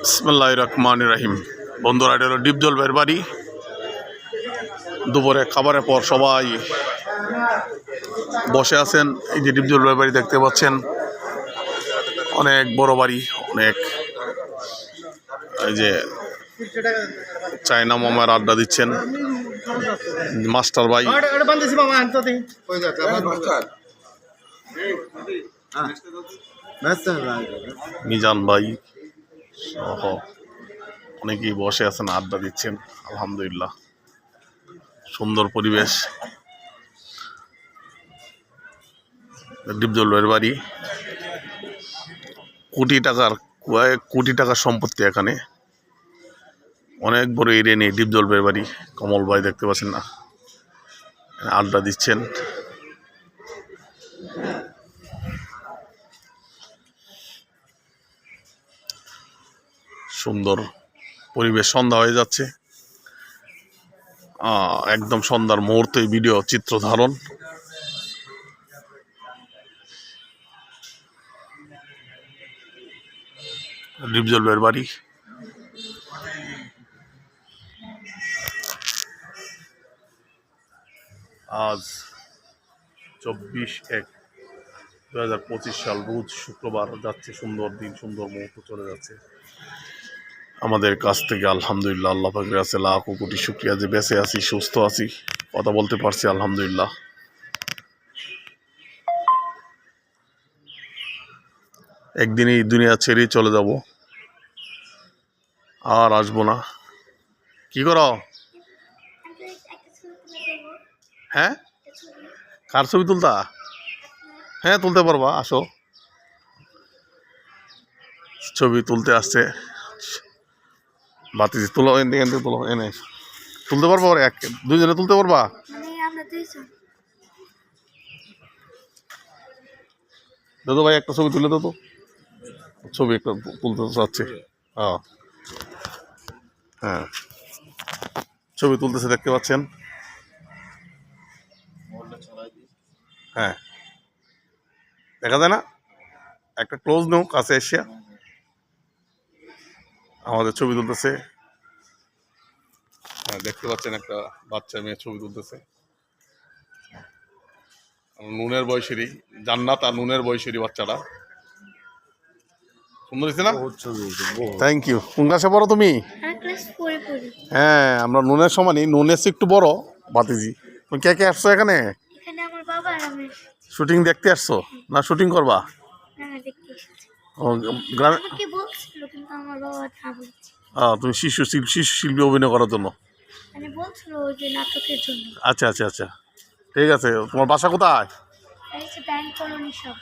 বিসমুল্লাহ রহমান রাহিম। বন্ধুরা এটা হলো ডিপজল ভাইয়ের বাড়ি। দুপুরে খাবারের পর সবাই বসে আছেন। এই যে ডিপজল ভাইয়ের বাড়ি দেখতে পাচ্ছেন অনেক বড় বাড়ি অনেক এই যে চায়না মামার আড্ডা দিচ্ছেন। মাস্টার ভাই। মিজান ভাই সহ অনেকেই বসে আছেন, আড্ডা দিচ্ছেন, আলহামদুলিল্লাহ। সুন্দর পরিবেশ। ডিপজলের বাড়ি। কোটি টাকার কয়েক কোটি টাকার সম্পত্তি এখানে। অনেক বড় এরিয়া নিয়ে ডিপজলবের বাড়ি। কমল ভাই দেখতে পাচ্ছেন না। আড্ডা দিচ্ছেন। সুন্দর পরিবেশ, সন্ধ্যা হয়ে যাচ্ছে। একদম সন্ধ্যার মুহূর্তে ভিডিও চিত্র ধারণ। ডিপজলের বাড়ি। আজ চব্বিশ এক দু সাল, রোজ শুক্রবার যাচ্ছে সুন্দর দিন, সুন্দর মুহূর্ত চলে যাচ্ছে। আমাদের কাছ থেকে আলহামদুলিল্লাহ আল্লাহ পাকের আছে লাখ কোটি শুক্রিয়া যে বেঁচে আছি, সুস্থ আছি। কথা বলতে পারছি, আলহামদুলিল্লাহ। একদিনই এই দুনিয়া ছেড়েই চলে যাব। আর আসব না। কি করো? হ্যাঁ? কার ছবি তুলতা? হ্যাঁ তুলতে পারবা, আসো। ছবি তুলতে আসছে। বাতি তুলো এনে এনে তুলো এনে। তুলতে পারব এক দুইজনে তুলতে পারবা? দাদু ভাই একটা ছবি তুলে দাও তো। ছবি একটা তুলতে চাচ্ছি। হ্যাঁ। হ্যাঁ। ছবি তুলতেছে দেখতে পাচ্ছেন? হ্যাঁ। দেখা যায় না? একটা ক্লোজ নেও কাছে এসে আমাদের ছবি তুলতেছে। হ্যাঁ দেখতে পাচ্ছেন একটা বাচ্চা মেয়ে ছবি তুলতেছে। নুনের বয়সেরই জান্নাত আর নুনের বয়সেরই বাচ্চাটা। সুন্দর হয়েছে না? থ্যাংক ইউ কোন ক্লাসে পড়ো তুমি? পড়ি। হ্যাঁ আমরা নুনের সমানই। নুনের চেয়ে একটু বড় বাতিজি তুমি কে কে আসছো এখানে? এখানে আমার বাবা আর আমি। শুটিং দেখতে আসছো? না শুটিং করবা? নানা দেখতে এসেছি। ও, গ্রামে আমার বাবা না বলছে। আহ, তুমি শিশু শিল্পী শিশু শিল্পী অভিনয় করার জন্য? মানে বলছিল যে নাটকের জন্য। আচ্ছা আচ্ছা আচ্ছা। ঠিক আছে তোমার বাসা কোথায়? এই ব্যাংক কলোনি সব।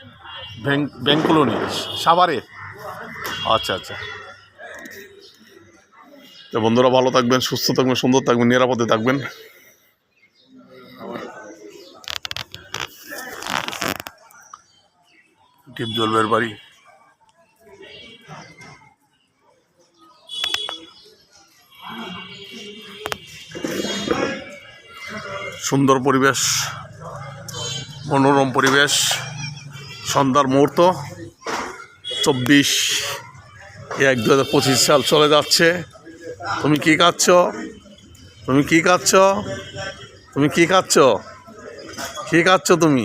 ব্যাংক ব্যাংক কলোনি সাভারে? আচ্ছা আচ্ছা। তো বন্ধুরা ভালো থাকবেন সুস্থ থাকবেন সুন্দর থাকবেন নিরাপদে থাকবেন। টিপ জলবের বাড়ি। সুন্দর পরিবেশ মনোরম পরিবেশ সন্ধ্যার মুহূর্ত চব্বিশ এক দু হাজার পঁচিশ সাল চলে যাচ্ছে। তুমি কি খাচ্ছ? তুমি কি খাচ্ছ? তুমি কি খাচ্ছ? কি খাচ্ছ তুমি?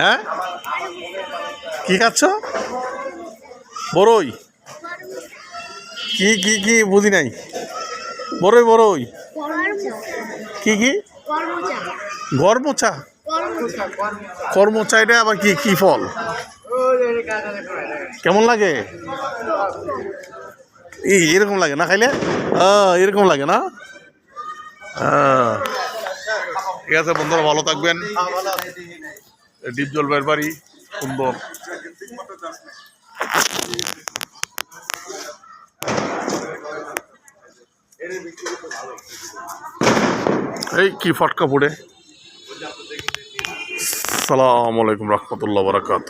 হ্যাঁ? কি খাচ্ছ? বড়ই কি কি কি? বুঝি নাই। বড়ই বড়ই কি কি? গরমোচা কর্মচা? এটা আবার কি কি ফল? কেমন লাগে? এই এরকম লাগে না খাইলে? এরকম লাগে না। ঠিক আছে বন্ধুরা ভালো থাকবেন। ডিপ জলবাইয়ের বাড়ি সুন্দর। এই কি ফটকা পড়ে? সালাম আলাইকুম রহমতুল্লাহ বারাকাত